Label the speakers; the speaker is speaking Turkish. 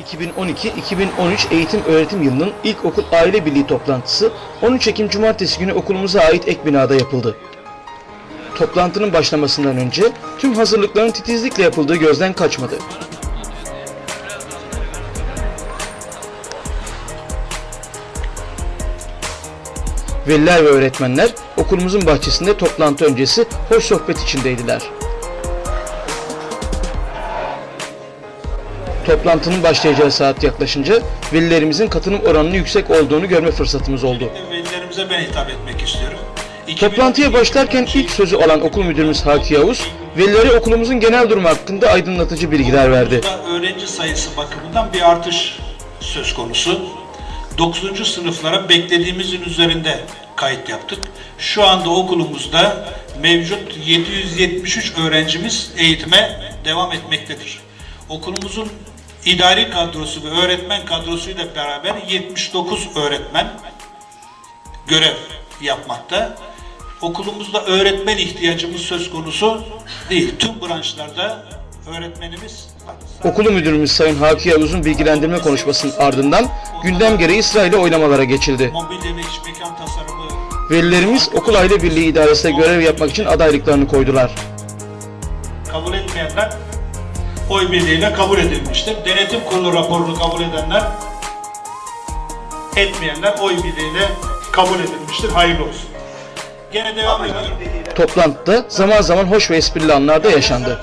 Speaker 1: 2012-2013 eğitim öğretim yılının ilk okul aile birliği toplantısı 13 Ekim Cumartesi günü okulumuza ait ek binada yapıldı. Toplantının başlamasından önce tüm hazırlıkların titizlikle yapıldığı gözden kaçmadı. Veliler ve öğretmenler okulumuzun bahçesinde toplantı öncesi hoş sohbet içindeydiler. Toplantının başlayacağı saat yaklaşınca velilerimizin katılım oranının yüksek olduğunu görme fırsatımız oldu.
Speaker 2: Velilerimize ben hitap etmek istiyorum.
Speaker 1: Toplantıya başlarken ilk sözü alan okul müdürümüz Haki Yavuz, velilere okulumuzun genel durumu hakkında aydınlatıcı bilgiler verdi.
Speaker 2: Öğrenci sayısı bakımından bir artış söz konusu. 9. sınıflara beklediğimizin üzerinde kayıt yaptık. Şu anda okulumuzda mevcut 773 öğrencimiz eğitime devam etmektedir. Okulumuzun idari kadrosu ve öğretmen kadrosuyla beraber 79 öğretmen görev yapmakta. Okulumuzda öğretmen ihtiyacımız söz konusu değil. Tüm branşlarda öğretmenimiz
Speaker 1: Okulu müdürümüz Sayın Haki Yavuz'un bilgilendirme konuşmasının ardından gündem gereği İsrail'e oynamalara geçildi.
Speaker 2: mobilya ve iç mekan tasarımı
Speaker 1: Velilerimiz okul aile birliği idaresinde görev yapmak için adaylıklarını koydular.
Speaker 2: kabul etmeyenler oy birliğiyle kabul edilmiştir. Denetim kurulu raporunu kabul edenler etmeyenler oy birliğiyle kabul edilmiştir. Hayırlı olsun. Gene devam ediyorum.
Speaker 1: Toplantıda zaman zaman hoş ve esprili anlar da yaşandı.